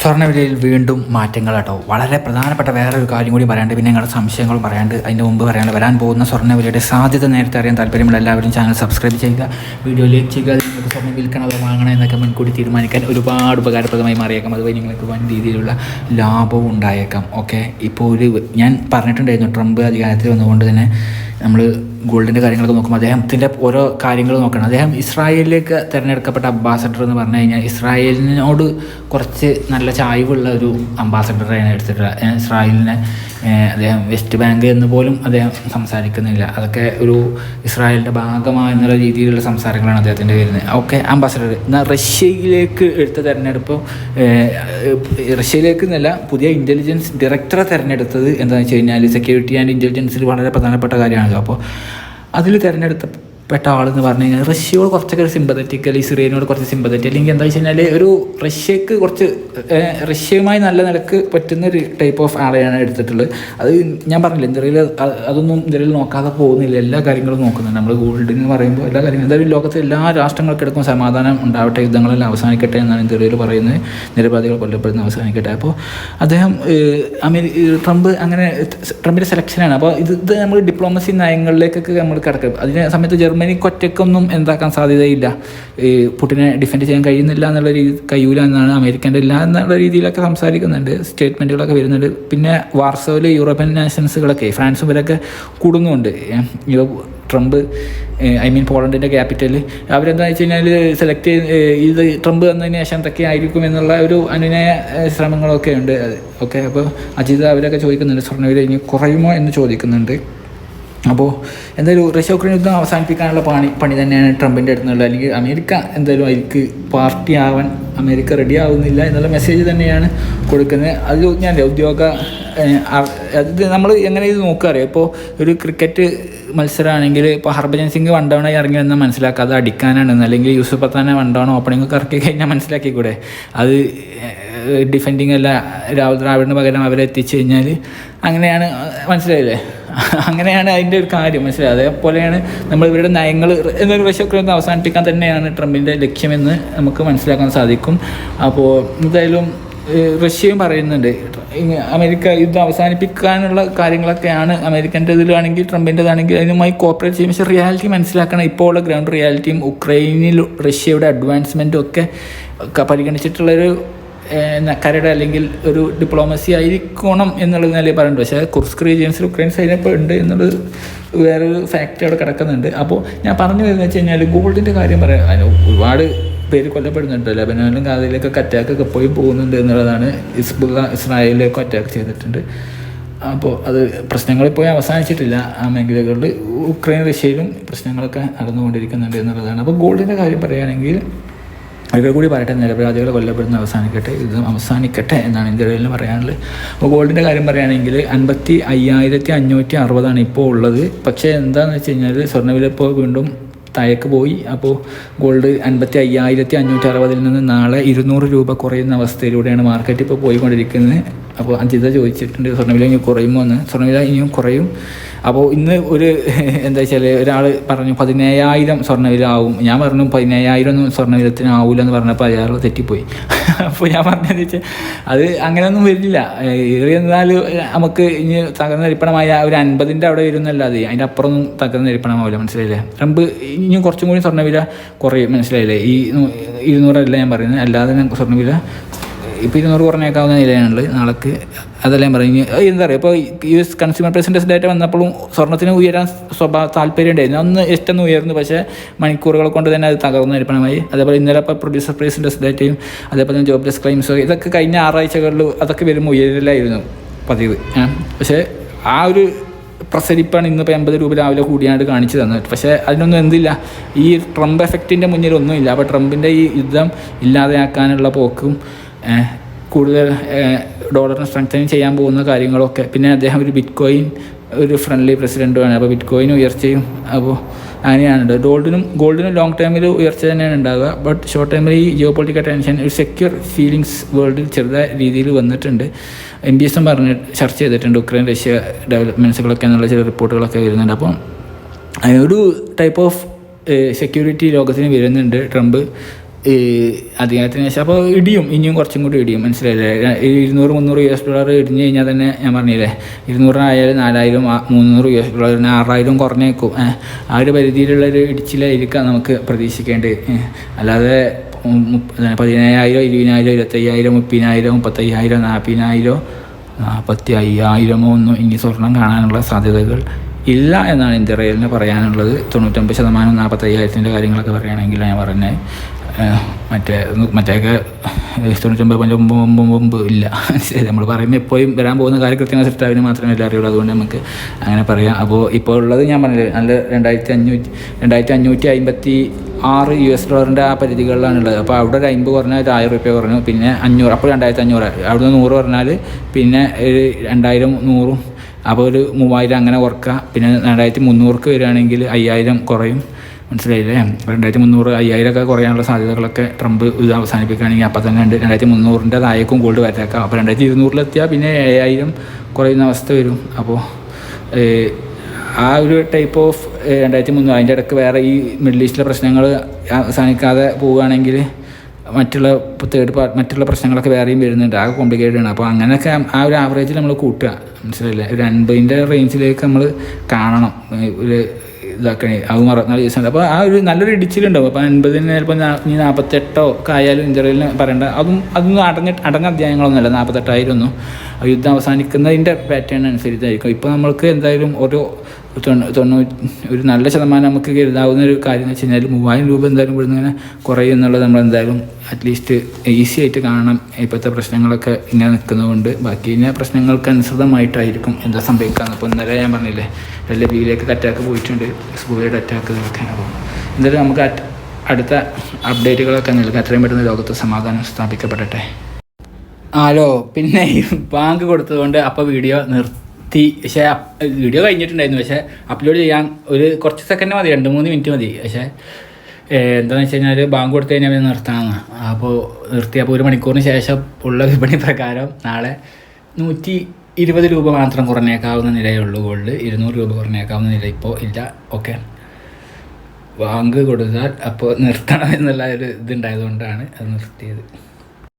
സ്വർണവിലയിൽ വീണ്ടും മാറ്റങ്ങൾ കേട്ടോ. വളരെ പ്രധാനപ്പെട്ട വേറൊരു കാര്യം കൂടി പറയാണ്ട് പിന്നെ ഞങ്ങളുടെ സംശയങ്ങൾ പറയാണ്ട് അതിന്റെ മുമ്പ് പറയാണ്ട് വരാൻ പോകുന്ന സ്വർണവിലയുടെ സാധ്യത നേരത്തെ അറിയാൻ താല്പര്യമുള്ള എല്ലാവരും ചാനൽ സബ്സ്ക്രൈബ് ചെയ്യുക വീഡിയോ ലൈക്ക് ചെയ്യുക നിങ്ങൾക്ക് സ്വർണം വിൽക്കണം അതോ വാങ്ങണം എന്നൊക്കെ മുൻകൂടി തീരുമാനിക്കാൻ ഒരുപാട് ഉപകാരപ്രദമായി മാറിയേക്കാം. അതുവഴി നിങ്ങൾക്ക് വൻ രീതിയിലുള്ള ലാഭവും ഉണ്ടായേക്കാം. ഓക്കെ ഇപ്പോൾ ഒരു ഞാൻ പറഞ്ഞിട്ടുണ്ടായിരുന്നു ട്രംപ് അധികാരത്തിൽ വന്നുകൊണ്ട് തന്നെ നമ്മൾ ഗോൾഡിന്റെ കാര്യങ്ങളൊക്കെ നോക്കുമ്പോൾ അദ്ദേഹത്തിന്റെ ഓരോ കാര്യങ്ങൾ നോക്കണം. അദ്ദേഹം ഇസ്രായേലിലേക്ക് തിരഞ്ഞെടുക്കപ്പെട്ട അംബാസഡർ എന്ന് പറഞ്ഞു കഴിഞ്ഞാൽ ഇസ്രായേലിനോട് കുറച്ച് നല്ല ചായ്വുള്ള ഒരു അംബാസഡറാണ് എടുത്തിട്ടുള്ളത് ഇസ്രായേലിനെ അദ്ദേഹം വെസ്റ്റ് ബാങ്ക് എന്ന് പോലും അദ്ദേഹം സംസാരിക്കുന്നില്ല. അതൊക്കെ ഒരു ഇസ്രായേലിന്റെ ഭാഗമായെന്നുള്ള രീതിയിലുള്ള സംസാരങ്ങളാണ് അദ്ദേഹത്തിന്റെ വരുന്നത് ഓക്കെ അംബാസഡർ എന്നാൽ റഷ്യയിലേക്ക് എടുത്ത തിരഞ്ഞെടുപ്പ് റഷ്യയിലേക്ക് എന്നല്ല പുതിയ ഇന്റലിജൻസ് ഡയറക്ടറെ തിരഞ്ഞെടുത്തത് എന്താണെന്ന് വെച്ച് കഴിഞ്ഞാൽ സെക്യൂരിറ്റി ആൻഡ് ഇന്റലിജൻസിൽ വളരെ പ്രധാനപ്പെട്ട കാര്യമാണല്ലോ. അപ്പോൾ അതിൽ തിരഞ്ഞെടുത്തപ്പെട്ട ആളെന്ന് പറഞ്ഞു കഴിഞ്ഞാൽ റഷ്യയോട് കുറച്ചൊക്കെ സിമ്പതറ്റിക് അല്ലെങ്കിൽ സിറിയനോട് കുറച്ച് സിമ്പതറ്റിക് അല്ലെങ്കിൽ എന്താ വെച്ച് കഴിഞ്ഞാൽ ഒരു റഷ്യക്ക് കുറച്ച് റഷ്യയുമായി നല്ല നിലയ്ക്ക് പറ്റുന്ന ഒരു ടൈപ്പ് ഓഫ് ആളെയാണ് എടുത്തിട്ടുള്ളത്. അത് ഞാൻ പറഞ്ഞില്ല ഇന്ത്യയിൽ അതൊന്നും ഇന്ത്യയിൽ നോക്കാതെ പോകുന്നില്ല. എല്ലാ കാര്യങ്ങളും നോക്കുന്നുണ്ട്. നമ്മൾ ഗോൾഡ് എന്ന് പറയുമ്പോൾ എല്ലാ കാര്യങ്ങളും എന്തായാലും ലോകത്തെ എല്ലാ രാഷ്ട്രങ്ങൾക്കിടക്കും സമാധാനം ഉണ്ടാവട്ടെ യുദ്ധങ്ങളെല്ലാം അവസാനിക്കട്ടെ എന്നാണ് ഇന്ത്യയിൽ പറയുന്നത്. നിരപരാധികൾ കൊല്ലപ്പെടുന്ന അവസാനിക്കട്ടെ. അപ്പോൾ അദ്ദേഹം അമേരിക്ക ട്രംപ് അങ്ങനെ ട്രംപിന്റെ സെലക്ഷനാണ് അപ്പോൾ ഇത് നമ്മൾ ഡിപ്ലോമസി നയങ്ങളിലേക്കൊക്കെ നമ്മൾ കിടക്കും അതിന് സമയത്ത് ജർമ്മനിക്ക് ഒറ്റയ്ക്കൊന്നും എന്താക്കാൻ സാധ്യതയില്ല. പുട്ടിനെ ഡിഫെൻഡ് ചെയ്യാൻ കഴിയുന്നില്ല എന്നുള്ള രീതി കഴിയൂല എന്നാണ് അമേരിക്കന്റെ ഇല്ല എന്നുള്ള രീതിയിലൊക്കെ സംസാരിക്കുന്നുണ്ട്. സ്റ്റേറ്റ്മെന്റുകളൊക്കെ വരുന്നുണ്ട്. പിന്നെ വാർസോയിൽ യൂറോപ്യൻ നാഷൻസുകളൊക്കെ ഫ്രാൻസും ഇവരൊക്കെ കൂടുന്നുണ്ട്. ട്രംപ് ഐ മീൻ പോളണ്ടിന്റെ ക്യാപിറ്റൽ അവരെന്താ വെച്ച് കഴിഞ്ഞാൽ സെലക്ട് ഇത് ട്രംപ് വന്നതിന് ശേഷം എന്തൊക്കെ ആയിരിക്കും എന്നുള്ള ഒരു അനുനയ ശ്രമങ്ങളൊക്കെ ഉണ്ട്. ഓക്കെ അപ്പോൾ അജിത് അവരൊക്കെ ചോദിക്കുന്നുണ്ട് സ്വർണവില ഇനി കുറയുമോ എന്ന് ചോദിക്കുന്നുണ്ട്. അപ്പോൾ എന്തായാലും റഷ്യ യുദ്ധം അവസാനിപ്പിക്കാനുള്ള പണി പണി തന്നെയാണ് ട്രംപിന്റെ അടുത്തുള്ളത് അല്ലെങ്കിൽ അമേരിക്ക എന്തായാലും അതിലേക്ക് പാർട്ടി ആവാൻ അമേരിക്ക റെഡി ആവുന്നില്ല എന്നുള്ള മെസ്സേജ് തന്നെയാണ് കൊടുക്കുന്നത്. അത് ഞാൻ ഉദ്യോഗ അത് നമ്മൾ എങ്ങനെ ഇത് നോക്കുക അറിയാം? ഇപ്പോൾ ഒരു ക്രിക്കറ്റ് മത്സരമാണെങ്കിൽ ഇപ്പോൾ ഹർഭജൻ സിംഗ് വൺ ഡൗൺ ആയി ഇറങ്ങി വന്നാൽ മനസ്സിലാക്കുക അത് അടിക്കാനാണെന്ന്. അല്ലെങ്കിൽ യൂസഫ് പത്താനെ വൺ ഡൗൺ ഓപ്പണിംഗ് ഇറക്കി കഴിഞ്ഞാൽ മനസ്സിലാക്കിക്കൂടെ? അത് ഡിഫെൻഡിങ് അല്ല രാഹുൽ ദ്രാവിഡിന് പകരം അവരെ എത്തിച്ചു കഴിഞ്ഞാൽ അങ്ങനെയാണ് മനസ്സിലായില്ലേ? അങ്ങനെയാണ് അതിന്റെ ഒരു കാര്യം മനസ്സിലായി? അതേപോലെയാണ് നമ്മൾ ഇവരുടെ നയങ്ങൾ എന്നൊരു വശമൊക്കെ അവസാനിപ്പിക്കാൻ തന്നെയാണ് ട്രംപിന്റെ ലക്ഷ്യമെന്ന് നമുക്ക് മനസ്സിലാക്കാൻ സാധിക്കും. അപ്പോൾ എന്തായാലും റഷ്യയും പറയുന്നുണ്ട് അമേരിക്ക യുദ്ധം അവസാനിപ്പിക്കാനുള്ള കാര്യങ്ങളൊക്കെയാണ് അമേരിക്കന്റെ ഇതിലാണെങ്കിൽ ട്രംപിന്റെതാണെങ്കിൽ അതിനുമായി കോപ്പറേറ്റ് ചെയ്യും. പക്ഷേ റിയാലിറ്റി മനസ്സിലാക്കണം ഇപ്പോൾ ഉള്ള ഗ്രൗണ്ട് റിയാലിറ്റിയും ഉക്രൈനിൽ റഷ്യയുടെ അഡ്വാൻസ്മെന്റും ഒക്കെ പരിഗണിച്ചിട്ടുള്ളൊരു നക്കാരുടെ അല്ലെങ്കിൽ ഒരു ഡിപ്ലോമസി ആയിരിക്കണം എന്നുള്ളത് നിലയിൽ പറയുന്നുണ്ട് പക്ഷേ കുർസ്ക് റീജിയൻസിൽ ഉക്രൈൻ സൈന്യം ഇപ്പോൾ ഉണ്ട് എന്നുള്ളത് വേറൊരു ഫാക്റ്റ് അവിടെ കിടക്കുന്നുണ്ട്. അപ്പോൾ ഞാൻ പറഞ്ഞു വരുന്നത് വെച്ച് കഴിഞ്ഞാൽ ഗോൾഡിന്റെ കാര്യം പറയാം. അതിന് ഒരുപാട് പേര് കൊല്ലപ്പെടുന്നുണ്ട്. ലബനാനും ഗാസയിലേക്കൊക്കെ അറ്റാക്കൊക്കെ പോയി പോകുന്നുണ്ട് എന്നുള്ളതാണ് ഇസ്ബുള്ള ഇസ്രായേലിലേക്ക് അറ്റാക്ക് ചെയ്തിട്ടുണ്ട്. അപ്പോൾ അത് പ്രശ്നങ്ങൾ പോയി അവസാനിച്ചിട്ടില്ല. ആ മേഖലകളിൽ ഉക്രൈൻ റഷ്യയിലും പ്രശ്നങ്ങളൊക്കെ നടന്നുകൊണ്ടിരിക്കുന്നുണ്ട് എന്നുള്ളതാണ്. അപ്പോൾ ഗോൾഡിന്റെ കാര്യം പറയുകയാണെങ്കിൽ അവർ കൂടി പറയട്ടെ നിരപരാധികൾ കൊല്ലപ്പെടുന്ന അവസാനിക്കട്ടെ ഇത് അവസാനിക്കട്ടെ എന്നാണ് ഇന്ത്യയിൽ പറയാനുള്ളത്. അപ്പോൾ ഗോൾഡിന്റെ കാര്യം പറയുകയാണെങ്കിൽ അൻപത്തി അയ്യായിരത്തി അഞ്ഞൂറ്റി അറുപതാണ് ഇപ്പോൾ ഉള്ളത്. പക്ഷേ എന്താണെന്ന് വെച്ച് കഴിഞ്ഞാൽ സ്വർണവില ഇപ്പോൾ വീണ്ടും താഴേക്ക് പോയി. അപ്പോൾ ഗോൾഡ് അൻപത്തി അയ്യായിരത്തി അഞ്ഞൂറ്റി അറുപതിൽ നിന്ന് നാളെ ഇരുന്നൂറ് രൂപ കുറയുന്ന അവസ്ഥയിലൂടെയാണ് മാർക്കറ്റ് ഇപ്പോൾ പോയിക്കൊണ്ടിരിക്കുന്നത്. അപ്പോൾ അഞ്ചിത ചോദിച്ചിട്ടുണ്ട് സ്വർണവില ഇനി കുറയുമോ എന്ന് സ്വർണവില ഇനിയും കുറയും. അപ്പോൾ ഇന്ന് ഒരു എന്താ വെച്ചാൽ ഒരാൾ പറഞ്ഞു പതിനേഴായിരം സ്വർണവില ആവും. ഞാൻ പറഞ്ഞു പതിനേഴായിരം ഒന്നും സ്വർണവിലത്തിന് ആവില്ല എന്ന് പറഞ്ഞപ്പോൾ അയാൾ തെറ്റിപ്പോയി. അപ്പോൾ ഞാൻ പറഞ്ഞതെന്ന് വെച്ചാൽ അത് അങ്ങനെയൊന്നും വരില്ല. ഏറിയെന്നാൽ നമുക്ക് ഇനി തകർന്ന നിരപ്പണമായ ഒരു അൻപതിന്റെ അവിടെ വരുന്നല്ലാതെ അതിന്റെ അപ്പുറമൊന്നും തകർന്ന നിരപ്പണമാവില്ല മനസ്സിലായില്ലേ? ട്രംപ് ഇനിയും കുറച്ചും കൂടി സ്വർണവില കുറയും മനസ്സിലായില്ലേ? ഈ ഇരുന്നൂറല്ല ഞാൻ പറയുന്നത് അല്ലാതെ സ്വർണവില ഇപ്പോൾ ഇരുന്നൂറ് കുറഞ്ഞേക്കാവുന്ന നിലയാണുള്ളത്. നാളേക്ക് അതെല്ലാം പറഞ്ഞു എന്താ പറയുക ഇപ്പോൾ യു എസ് കൺസ്യൂമർ പ്രസിഡൻസ് ഡേറ്റ വന്നപ്പോഴും സ്വർണത്തിന് ഉയരാൻ സ്വഭാവ താല്പര്യം ഉണ്ടായിരുന്നു. അന്ന് ഇഷ്ടം ഉയർന്നു പക്ഷേ മണിക്കൂറുകൾ കൊണ്ട് തന്നെ അത് തകർന്നു ഇരിപ്പണമായി അതേപോലെ ഇന്നലെ ഇപ്പോൾ പ്രൊഡ്യൂസർ പ്രൈസിന്റെ ഡേറ്റയും അതേപോലെ തന്നെ ജോബ്ലെസ് ക്ലെയിംസ് ഇതൊക്കെ കഴിഞ്ഞ ആറാഴ്ചകളിൽ അതൊക്കെ വരുമ്പോൾ ഉയരില്ലായിരുന്നു പതിവ്. പക്ഷേ ആ ഒരു പ്രസരിപ്പാണ് ഇന്നിപ്പോൾ എൺപത് രൂപ രാവിലെ കൂടിയാണ്ട് കാണിച്ചു തന്നത്. പക്ഷേ അതിനൊന്നും എന്തില്ല. ഈ ട്രംപ് എഫക്റ്റിന്റെ മുന്നിൽ ഒന്നുമില്ല അപ്പോൾ ട്രംപിന്റെ ഈ യുദ്ധം ഇല്ലാതെയാക്കാനുള്ള പോക്കും കൂടുതൽ ഡോളറിനെ സ്ട്രെങ്തനിങ് ചെയ്യാൻ പോകുന്ന കാര്യങ്ങളൊക്കെ. പിന്നെ അദ്ദേഹം ഒരു ബിറ്റ് കോയിൻ ഒരു ഫ്രണ്ട്ലി പ്രസിഡന്റുമാണ് അപ്പോൾ ബിറ്റ് കോയിൻ ഉയർച്ചയും അപ്പോൾ അങ്ങനെയാണ് ഗോൾഡിനും ഗോൾഡിനും ലോങ് ടൈമിൽ ഉയർച്ച തന്നെയാണ് ഉണ്ടാകുക ബട്ട് ഷോർട്ട് ടൈമിൽ ഈ ജിയോ പൊളിറ്റിക്കൽ ടെൻഷൻ ഒരു സെക്യൂർ ഫീലിങ്സ് വേൾഡിൽ ചെറുതായ രീതിയിൽ വന്നിട്ടുണ്ട്. എം ബി എസും പറഞ്ഞ് ചർച്ച ചെയ്തിട്ടുണ്ട് ഉക്രൈൻ റഷ്യ ഡെവലപ്മെന്റ്സുകളൊക്കെ എന്നുള്ള ചില റിപ്പോർട്ടുകളൊക്കെ വരുന്നുണ്ട്. അപ്പം ഒരു ടൈപ്പ് ഓഫ് സെക്യൂരിറ്റി ലോകത്തിന് വരുന്നുണ്ട് ട്രംപ്. ഈ അധികാരത്തിന് ശേഷം അപ്പോൾ ഇടിയും ഇനിയും കുറച്ചും കൂടി ഇടിയും മനസ്സിലായില്ലേ ഇരുന്നൂറ് മുന്നൂറ് യു എസ് ഡോളർ ഇടിഞ്ഞ് കഴിഞ്ഞാൽ തന്നെ ഞാൻ പറഞ്ഞില്ലേ ഇരുന്നൂറിനായാലും നാലായിരം മുന്നൂറ് യു എസ് ഡോളറിന് ആറായിരം കുറഞ്ഞേക്കും. ആ ഒരു പരിധിയിലുള്ളൊരു ഇടിച്ചിലായിരിക്കാം നമുക്ക് പ്രതീക്ഷിക്കേണ്ടത്. അല്ലാതെ പതിനയ്യായിരം ഇരുപതിനായിരം ഇരുപത്തയ്യായിരം മുപ്പതിനായിരം മുപ്പത്തയ്യായിരം നാൽപ്പതിനായിരം നാൽപ്പത്തി അയ്യായിരമോ ഒന്നും ഇനി സ്വർണം കാണാനുള്ള സാധ്യതകൾ ഇല്ല എന്നാണ് ഇന്ത്യ റെയിലിന് പറയാനുള്ളത് തൊണ്ണൂറ്റൊമ്പത് ശതമാനം നാൽപ്പത്തയ്യായിരത്തിന്റെ കാര്യങ്ങളൊക്കെ പറയുകയാണെങ്കിൽ ഞാൻ പറഞ്ഞത് മറ്റേ മറ്റേ തൊണ്ണൂറ്റൊമ്പത് പഞ്ച് മുമ്പ് മുമ്പ് മുമ്പ് ഇല്ല. നമ്മൾ പറയുമ്പോൾ എപ്പോഴും വരാൻ പോകുന്ന കാര്യം കൃത്യമായ സെറ്റാവിന് മാത്രമേ എല്ലാം അറിയുള്ളൂ അതുകൊണ്ട് നമുക്ക് അങ്ങനെ പറയാം. അപ്പോൾ ഇപ്പോൾ ഉള്ളത് ഞാൻ പറഞ്ഞില്ലേ നല്ല രണ്ടായിരത്തി അഞ്ഞൂറ്റി രണ്ടായിരത്തി അഞ്ഞൂറ്റി അമ്പത്തി ആറ് യു എസ് ഡോളറിന്റെ ആ പരിധികളിലാണ് ഉള്ളത്. അപ്പോൾ അവിടെ ഒരു അമ്പത് കുറഞ്ഞാൽ ഒരു ആയിരം റുപ്യ കുറഞ്ഞു. പിന്നെ അഞ്ഞൂറ് അപ്പോൾ രണ്ടായിരത്തി അഞ്ഞൂറ് അവിടെ നിന്ന് നൂറ് പറഞ്ഞാൽ പിന്നെ ഒരു രണ്ടായിരം നൂറും. അപ്പോൾ ഒരു മൂവായിരം അങ്ങനെ കുറക്കുക. പിന്നെ രണ്ടായിരത്തി മുന്നൂറുക്ക് വരികയാണെങ്കിൽ അയ്യായിരം കുറയും. മനസ്സിലായില്ലേ? രണ്ടായിരത്തി മുന്നൂറ് അയ്യായിരം ഒക്കെ കുറയാനുള്ള സാധ്യതകളൊക്കെ ട്രംപ് ഇത് അവസാനിപ്പിക്കുകയാണെങ്കിൽ അപ്പോൾ തന്നെ രണ്ട് രണ്ടായിരത്തി മുന്നൂറിന്റെ താഴേക്കും ഗോൾഡ് വരേക്കാം. അപ്പോൾ രണ്ടായിരത്തി ഇരുന്നൂറിലെത്തിയാൽ പിന്നെ ഏഴായിരം കുറയുന്ന അവസ്ഥ വരും. അപ്പോൾ ആ ഒരു ടൈപ്പ് ഓഫ് രണ്ടായിരത്തി മുന്നൂറ് അതിന്റെ ഇടയ്ക്ക് വേറെ ഈ മിഡിൽ ഈസ്റ്റിലെ പ്രശ്നങ്ങൾ അവസാനിക്കാതെ പോവുകയാണെങ്കിൽ മറ്റുള്ള തേർഡ് പാർട്ട് മറ്റുള്ള പ്രശ്നങ്ങളൊക്കെ വേറെയും വരുന്നുണ്ട്. ആ കോംപ്ലിക്കേറ്റഡ് ആണ്. അപ്പോൾ അങ്ങനെയൊക്കെ ആ ഒരു ആവറേജിൽ നമ്മൾ കൂട്ടുക. മനസ്സിലായില്ലേ? ഒരു അൻപതിന്റെ റേഞ്ചിലേക്ക് നമ്മൾ കാണണം. ഒരു ഇതാക്കണേ. അത് അറുപത്തിനാല് ദിവസം അപ്പോൾ ആ ഒരു നല്ലൊരു ഇടിച്ചിലുണ്ടാവും. അപ്പോൾ അൻപതിന് ചിലപ്പോൾ നീ നാൽപ്പത്തെട്ടോ ആയാലും ഇന്ത്യയിൽ പറയേണ്ട. അതും അതൊന്നും അടഞ്ഞ അടങ്ങ അധ്യായങ്ങളൊന്നുമല്ല നാൽപ്പത്തെട്ടായിരം ഒന്നും. യുദ്ധം അവസാനിക്കുന്നതിന്റെ പാറ്റേൺ അനുസരിച്ചായിരിക്കും. ഇപ്പോൾ നമ്മൾക്ക് എന്തായാലും തൊണ്ണൂ ഒരു നല്ല ശതമാനം നമുക്ക് കരുതാവുന്ന ഒരു കാര്യം എന്ന് വെച്ച് കഴിഞ്ഞാൽ മൂവായിരം രൂപ എന്തായാലും ഇവിടുന്ന് ഇങ്ങനെ കുറയും എന്നുള്ളത് നമ്മൾ എന്തായാലും അറ്റ്ലീസ്റ്റ് ഈസി ആയിട്ട് കാണണം. ഇപ്പോഴത്തെ പ്രശ്നങ്ങളൊക്കെ ഇങ്ങനെ നിൽക്കുന്നതുകൊണ്ട് ബാക്കി ഇങ്ങനെ പ്രശ്നങ്ങൾക്ക് അനുസൃതമായിട്ടായിരിക്കും എന്താ സംഭവിക്കുക അപ്പോൾ ഇന്നലെ ഞാൻ പറഞ്ഞില്ലേ വലിയ ബിയിലേക്ക് അറ്റാക്ക് പോയിട്ടുണ്ട് സ്കൂളിയുടെ അറ്റാക്ക് ഇതൊക്കെ അപ്പോൾ എന്തായാലും നമുക്ക് അടുത്ത അപ്ഡേറ്റുകളൊക്കെ നൽകാം എത്രയും പെട്ടെന്ന് ലോകത്ത് സമാധാനം സ്ഥാപിക്കപ്പെടട്ടെ. ഹലോ പിന്നെ ബാങ്ക് കൊടുത്തതുകൊണ്ട് അപ്പോൾ വീഡിയോ നിർത്തി. പക്ഷേ അപ്പ് വീഡിയോ കഴിഞ്ഞിട്ടുണ്ടായിരുന്നു. പക്ഷേ അപ്ലോഡ് ചെയ്യാൻ ഒരു കുറച്ച് സെക്കൻഡ് മതി. രണ്ട് മൂന്ന് മിനിറ്റ് മതി. പക്ഷേ എന്താണെന്ന് വെച്ച് കഴിഞ്ഞാൽ ബാങ്ക് കൊടുത്തു കഴിഞ്ഞാൽ പിന്നെ നിർത്തണമെന്ന് അപ്പോൾ നിർത്തിയപ്പോൾ ഒരു മണിക്കൂറിന് ശേഷം ഉള്ള വിപണി പ്രകാരം നാളെ നൂറ്റി ഇരുപത് രൂപ മാത്രം കുറഞ്ഞേക്കാവുന്ന നിലയുള്ളൂ ഗോൾഡ് ഇരുന്നൂറ് രൂപ കുറഞ്ഞേക്കാവുന്ന നില ഇപ്പോൾ ഇല്ല. ഓക്കെ. ബാങ്ക് കൊടുത്താൽ അപ്പോൾ നിർത്തണം എന്നുള്ള ഒരു ഇതുണ്ടായതുകൊണ്ടാണ് അത് നിർത്തിയത്.